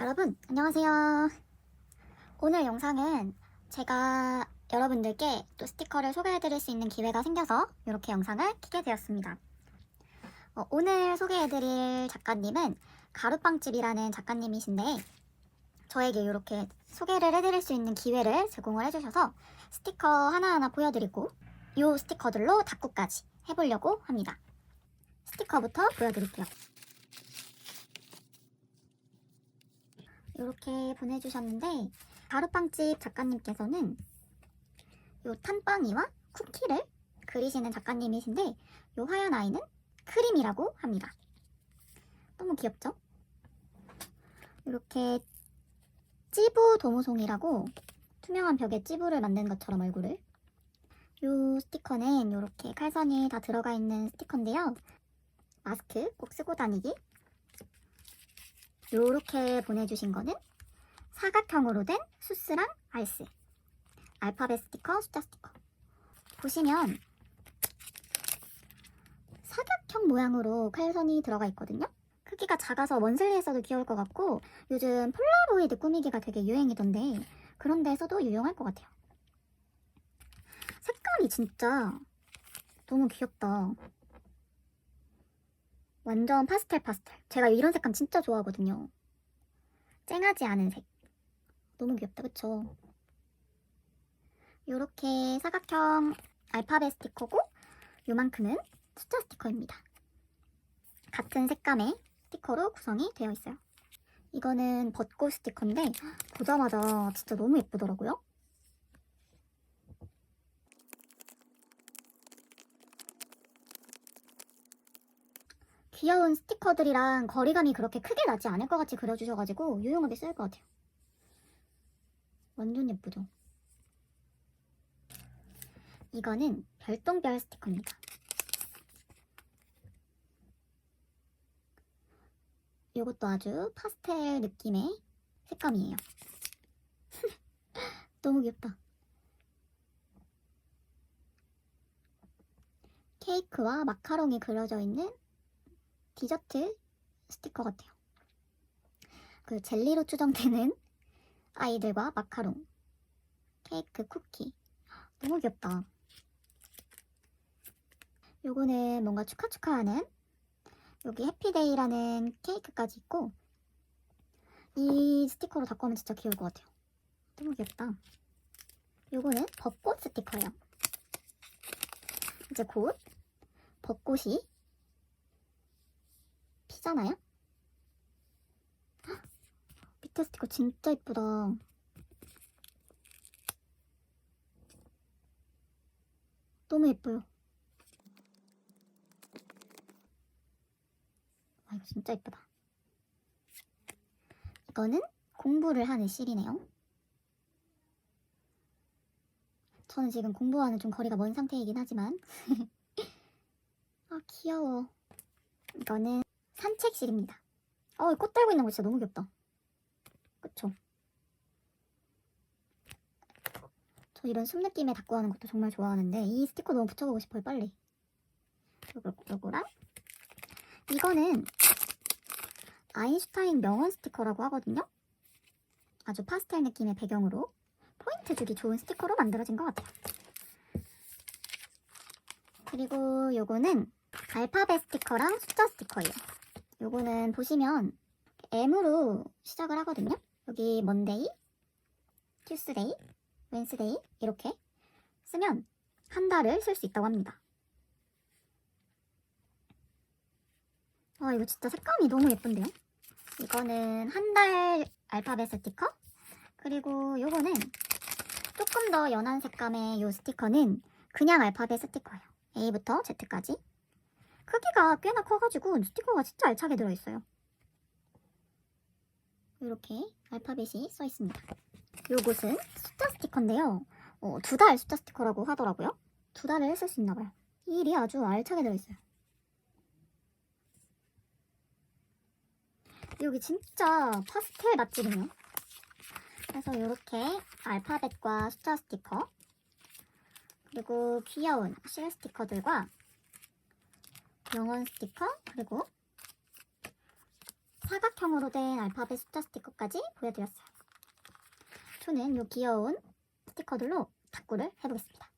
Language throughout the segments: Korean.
여러분, 안녕하세요. 오늘 영상은 제가 여러분들께 또 스티커를 소개해드릴 수 있는 기회가 생겨서 이렇게 영상을 키게 되었습니다. 어, 오늘 소개해드릴 작가님은 가루빵집이라는 작가님이신데 저에게 이렇게 소개를 해드릴 수 있는 기회를 제공을 해주셔서 스티커 하나하나 보여드리고 이 스티커들로 닦고까지 해보려고 합니다. 스티커부터 보여드릴게요. 이렇게 보내주셨는데 가루빵집 작가님께서는 요 탄빵이와 쿠키를 그리시는 작가님이신데 요 하얀 아이는 크림이라고 합니다. 너무 귀엽죠? 이렇게 찌부 도무송이라고 투명한 벽에 찌부를 만든 것처럼 얼굴을 요 스티커는 이렇게 칼선이 다 들어가 있는 스티커인데요. 마스크 꼭 쓰고 다니기 요렇게 보내주신 거는 사각형으로 된 수스랑 알스. 알파벳 스티커, 숫자 스티커 보시면 사각형 모양으로 칼선이 들어가 있거든요. 크기가 작아서 원슬리에서도 귀여울 것 같고 요즘 폴라로이드 꾸미기가 되게 유행이던데 그런 데서도 유용할 것 같아요. 색감이 진짜 너무 귀엽다 완전 파스텔 파스텔. 제가 이런 색감 진짜 좋아하거든요. 쨍하지 않은 색. 너무 귀엽다, 그쵸? 요렇게 사각형 알파벳 스티커고 요만큼은 숫자 스티커입니다. 같은 색감의 스티커로 구성이 되어 있어요. 이거는 벚꽃 스티커인데 보자마자 진짜 너무 예쁘더라고요. 귀여운 스티커들이랑 거리감이 그렇게 크게 나지 않을 것 같이 그려주셔가지고 유용하게 쓸 것 같아요. 완전 예쁘죠? 이거는 별똥별 스티커입니다. 이것도 아주 파스텔 느낌의 색감이에요. 너무 귀엽다. 케이크와 마카롱이 그려져 있는 디저트 스티커 같아요. 그 젤리로 추정되는 아이들과 마카롱, 케이크, 쿠키. 너무 귀엽다. 요거는 뭔가 축하 축하하는 여기 해피데이라는 케이크까지 있고 이 스티커로 하면 진짜 귀여울 것 같아요. 너무 귀엽다. 요거는 벚꽃 스티커예요. 이제 곧 벚꽃이 피잖아요? 헉, 밑에 스티커 진짜 이쁘다. 너무 예뻐요. 아, 이거 진짜 이쁘다. 이거는 공부를 하는 실이네요. 저는 지금 공부와는 좀 거리가 먼 상태이긴 하지만 아 귀여워. 이거는 실입니다. 어, 꽃 달고 있는 거 진짜 너무 귀엽다. 그쵸? 저 이런 숲 느낌의 닦고 하는 것도 정말 좋아하는데 이 스티커 너무 붙여보고 싶어요, 빨리. 요거, 요거랑 이거는 아인슈타인 명언 스티커라고 하거든요. 아주 파스텔 느낌의 배경으로 포인트 주기 좋은 스티커로 만들어진 것 같아요. 그리고 요거는 알파벳 스티커랑 숫자 스티커예요. 요거는 보시면 M으로 시작을 하거든요. 여기 먼데이, 튜스데이, 웬스데이 이렇게 쓰면 한 달을 쓸 수 있다고 합니다. 아 이거 진짜 색감이 너무 예쁜데요? 이거는 한 달 알파벳 스티커 그리고 요거는 조금 더 연한 색감의 요 스티커는 그냥 알파벳 스티커예요. A부터 Z까지 크기가 꽤나 커가지고 스티커가 진짜 알차게 들어있어요. 이렇게 알파벳이 써 있습니다. 요것은 숫자 스티커인데요. 어, 두달 숫자 스티커라고 하더라고요. 두 달을 쓸 수 있나 봐요. 이 일이 아주 알차게 들어있어요. 여기 진짜 파스텔 맛집이네요. 그래서 이렇게 알파벳과 숫자 스티커 그리고 귀여운 실 스티커들과 영원 스티커 그리고 사각형으로 된 알파벳 숫자 스티커까지 보여드렸어요. 저는 이 귀여운 스티커들로 탁구를 해보겠습니다.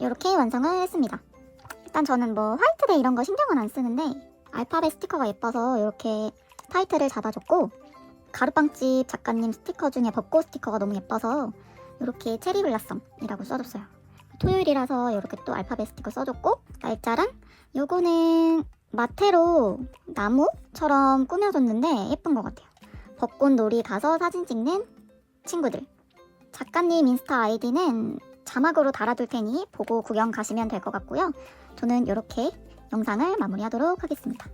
이렇게 완성을 했습니다. 일단 저는 뭐 화이트데 이런 거 신경은 안 쓰는데 알파벳 스티커가 예뻐서 이렇게 타이틀을 잡아줬고 가루빵집 작가님 스티커 중에 벚꽃 스티커가 너무 예뻐서 이렇게 체리블라썸이라고 써줬어요. 토요일이라서 이렇게 또 알파벳 스티커 써줬고 날짜랑 요거는 마테로 나무처럼 꾸며줬는데 예쁜 것 같아요. 벚꽃 놀이 가서 사진 찍는 친구들 작가님 인스타 아이디는 자막으로 달아둘 테니 보고 구경 가시면 될 것 같고요. 저는 이렇게 영상을 마무리하도록 하겠습니다.